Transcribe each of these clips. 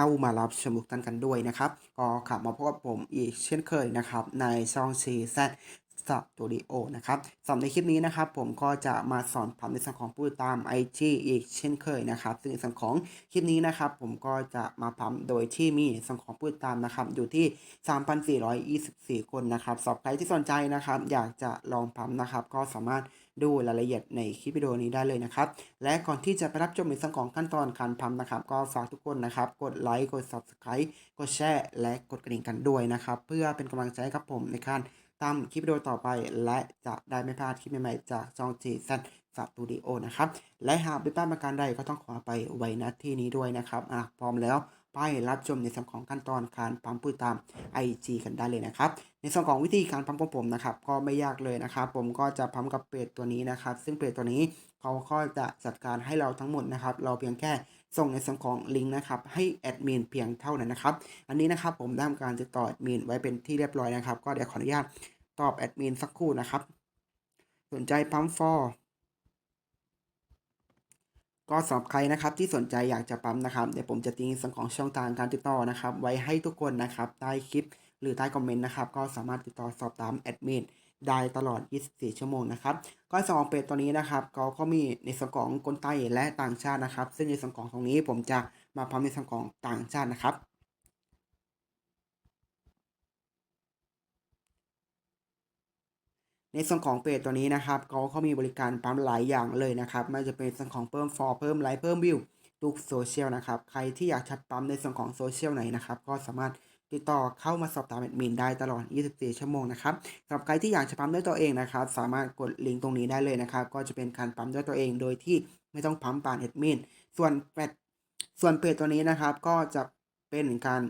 เข้ามารับชมทุกท่านกันด้วยนะครับ ก็ขับมาพบกับผมอีกเช่นเคยนะครับ ในช่องซีแซ สตูดิโอนะครับสำหรับในคลิปนี้นะครับ ผมก็จะมาสอนพัมในส่วนของผู้ติดตาม IG อีกเช่นเคยนะครับ ซึ่งในส่วนของคลิปนี้นะครับ ผมก็จะมาพัมโดยที่มีส่วนของผู้ติดตามนะครับ อยู่ที่ 3,424 คนนะครับสำหรับใครที่สนใจนะครับ อยากจะลองพัมนะครับ ก็สามารถดูรายละเอียดในคลิปวิดีโอนี้ได้เลยนะครับ และก่อนที่จะไปรับชมในส่วนของขั้นตอนการพัมนะครับ ก็ฝากทุกคนนะครับ กดไลค์ กด Subscribe กดแชร์ และกดกระดิ่งกันด้วยนะครับ เพื่อเป็นกำลังใจกับผมในการ ทำคลิปวิดีโอต่อไป และจะได้ไม่พลาดคลิปใหม่ๆจากซองจีซันสตูดิโอนะครับ และหากเป็นป้าประการใดก็ต้องขอไปไว้นัดที่นี้ด้วยนะครับอะพร้อมแล้ว ไปรับชมในส่วนของขั้นตอนการปั๊มปืนตาม IG กันได้เลยนะครับ ในส่วนของวิธีการปั๊มของผมนะครับ ก็ไม่ยากเลยนะครับ ผมก็จะปั๊มกับเพจตัวนี้นะครับ ซึ่งเพจตัวนี้เขาก็จะจัดการให้เราทั้งหมดนะครับ เราเพียงแค่ส่งในส่วนของลิงก์นะครับให้แอดมินเพียงเท่านั้นนะครับ อันนี้นะครับผมได้ทำการติดต่อแอดมินไว้เป็นที่เรียบร้อยนะครับ ก็เดี๋ยวขออนุญาตตอบแอดมินสักครู่นะครับ สนใจปั๊มฟอร์ ก็สำหรับใครนะครับที่สนใจอยากจะปั๊มนะครับเดี๋ยวผมจะทิ้งส่วนของช่องทางการติดต่อนะครับ ไว้ให้ทุกคนนะครับใต้คลิปหรือใต้คอมเมนต์นะครับก็สามารถติดต่อสอบถามแอดมินได้ตลอด 24 ชั่วโมงนะครับก็สองเป็ดตัวนี้นะครับก็ก็มีในส่วนของคนไทยและต่างชาตินะครับ ซึ่งในส่วนของตรงนี้ผมจะมาพัมในส่วนของต่างชาตินะครับ ในส่วนของเพจตัวนี้นะครับเขาเขามีบริการปั๊มหลายอย่างเลยนะครับไม่ว่าจะเป็นส่วนของเพิ่มฟอร์เพิ่มไลค์เพิ่มวิวทุกโซเชียลนะครับใครที่อยากชัดปั๊มในส่วนของโซเชียลไหนนะครับก็สามารถติดต่อเข้ามาสอบถามแอดมินได้ตลอด 24 ชั่วโมงนะครับสำหรับใครที่อยากจะปั๊มด้วยตัวเองนะครับ สามารถกดลิงก์ตรงนี้ได้เลยนะครับ ก็จะเป็นการปั๊มด้วยตัวเอง โดยที่ไม่ต้องปั๊มผ่านแอดมิน ส่วนแปดส่วนเพจตัวนี้นะครับ ก็จะเป็นการ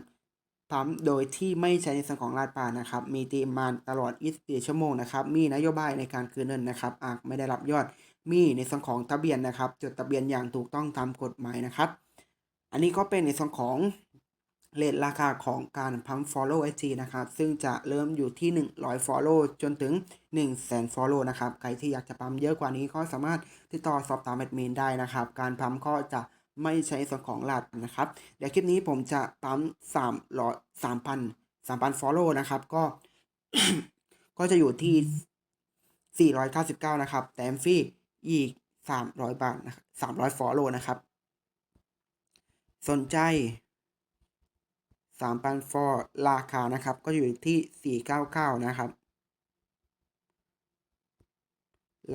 ปั๊มโดยที่ไม่ใช้ในส่วนของลาดปานะครับ มีตีมานตลอด 24 ชั่วโมงนะครับ มีนโยบายในการคืนเงินนะครับหากไม่ได้รับยอด มีในส่วนของทะเบียนนะครับ จดทะเบียนอย่างถูกต้องตามกฎหมายนะครับ อันนี้ก็เป็นในส่วนของเลทราคาของการพัม follow IG นะครับ ซึ่งจะเริ่มอยู่ที่ 100 follow จนถึง 100,000 follow นะครับ ใครที่อยากจะปั๊มเยอะกว่านี้ก็สามารถติดต่อสอบถามแอดมินได้นะครับ การปั๊มก็จะ ไม่ใช้ส่วนของลาดนะครับ เดี๋ยวคลิปนี้ผมจะปั๊ม300 3,000 3,000 follow นะครับ ก็ก็จะอยู่ที่ 499 นะครับแถมฟรีอีก 300 บาทนะครับ300 follow นะครับ สนใจ 3,000 for ราคานะครับ ก็อยู่ที่ 499 นะครับ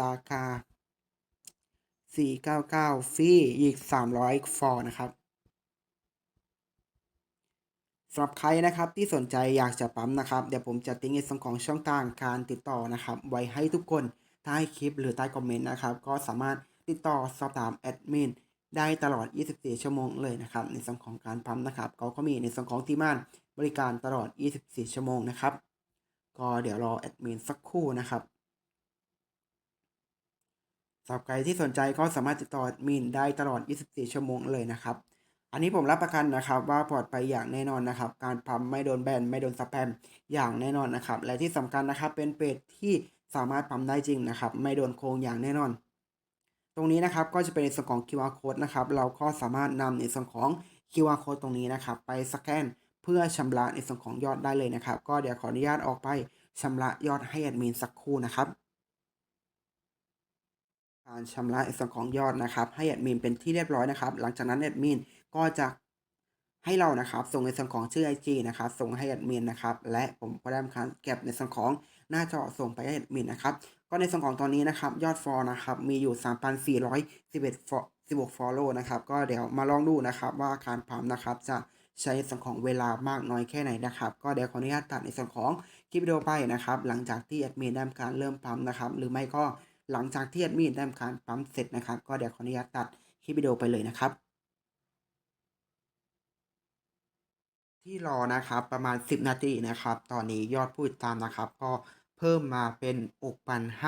ราคา 499ฟรีอีก 300 for นะครับสำหรับใครนะครับที่สนใจอยากจะปั๊มนะครับ เดี๋ยวผมจะทิ้งในส่วนของช่องทางการติดต่อนะครับ ไว้ให้ทุกคนใต้คลิปหรือใต้คอมเมนต์นะครับ ก็สามารถติดต่อสอบถามแอดมินได้ตลอด 24 ชั่วโมงเลยนะครับ ในส่วนของการปั๊มนะครับเขาก็มีในส่วนของที่ม่านบริการตลอด 24 ชั่วโมงนะครับ ก็เดี๋ยวรอแอดมินสักครู่นะครับ สำหรับใครที่สนใจก็สามารถติดต่อมินได้ตลอด 24 ชั่วโมงเลยนะครับ อันนี้ผมรับประกันนะครับว่าปลอดภัยอย่างแน่นอนนะครับ การพัมไม่โดนแบนไม่โดนสแปมอย่างแน่นอนนะครับ และที่สำคัญนะครับเป็นเพจที่สามารถพัมได้จริงนะครับ ไม่โดนโกงอย่างแน่นอน ตรงนี้นะครับก็จะเป็นในส่วนของ QR code นะครับเราก็สามารถนำในส่วนของ QR code ตรงนี้นะครับ ไปสแกนเพื่อชำระในส่วนของยอดได้เลยนะครับ ก็เดี๋ยวขออนุญาตออกไปชำระยอดให้แอดมินสักครู่นะครับ การชำระในส่วนของยอดนะครับ ให้แอดมินเป็นที่เรียบร้อยนะครับ หลังจากนั้นแอดมินก็จะให้เรานะครับ ส่งในส่วนของชื่อ IG นะครับ ส่งให้แอดมินนะครับ และผมก็ได้ทำการเก็บในส่วนของหน้าจอส่งไปให้แอดมินนะครับ ก็ในส่วนของตอนนี้นะครับ ยอดฟอลนะครับ มีอยู่ 3,411ฟอ16 follow นะครับ ก็เดี๋ยวมาลองดูนะครับ ว่าการพัมนะครับ จะใช้ส่วนของเวลามากน้อยแค่ไหนนะครับ ก็เดี๋ยวขออนุญาตตัดในส่วนของคลิปวิดีโอไปนะครับ หลังจากที่แอดมินได้ทำการเริ่มปั๊มนะครับ หรือไม่ก็ หลังจากที่แอดมินได้ทำการปั๊มเสร็จนะครับ ก็เดี๋ยวขออนุญาตตัดคลิปวิดีโอไปเลยนะครับ ที่รอนะครับประมาณ 10 นาทีนะครับ ตอนนี้ยอดผู้ติดตามนะครับ ก็เพิ่มมาเป็น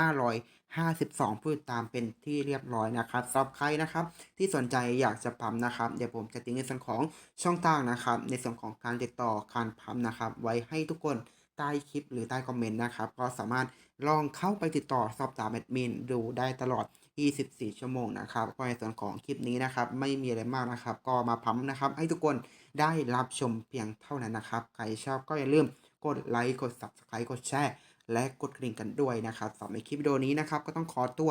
6,552 ผู้ติดตามเป็นที่เรียบร้อยนะครับสำหรับใครนะครับ ที่สนใจอยากจะพัมนะครับ เดี๋ยวผมจะทิ้งในส่วนของช่องทางนะครับ ในส่วนของการติดต่อการพัมนะครับ ไว้ให้ทุกคน ใต้คลิปหรือใต้คอมเมนต์นะครับ ก็สามารถลองเข้าไปติดต่อสอบถามแอดมินดูได้ตลอด 24 ชั่วโมงนะครับก็ในส่วนของคลิปนี้นะครับ ไม่มีอะไรมากนะครับ ก็มาพัมนะครับ ให้ทุกคนได้รับชมเพียงเท่านั้นนะครับ ใครชอบก็อย่าลืมกดไลค์กด Subscribe กดแชร์และกดกริ่งกันด้วยนะครับสำหรับในคลิปวิดีโอนี้นะครับ ก็ต้องขอตัว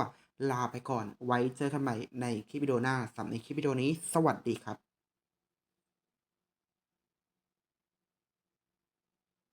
ลาไปก่อน ไว้เจอกันใหม่ในคลิปวิดีโอหน้าสำหรับในคลิปวิดีโอนี้ สวัสดีครับ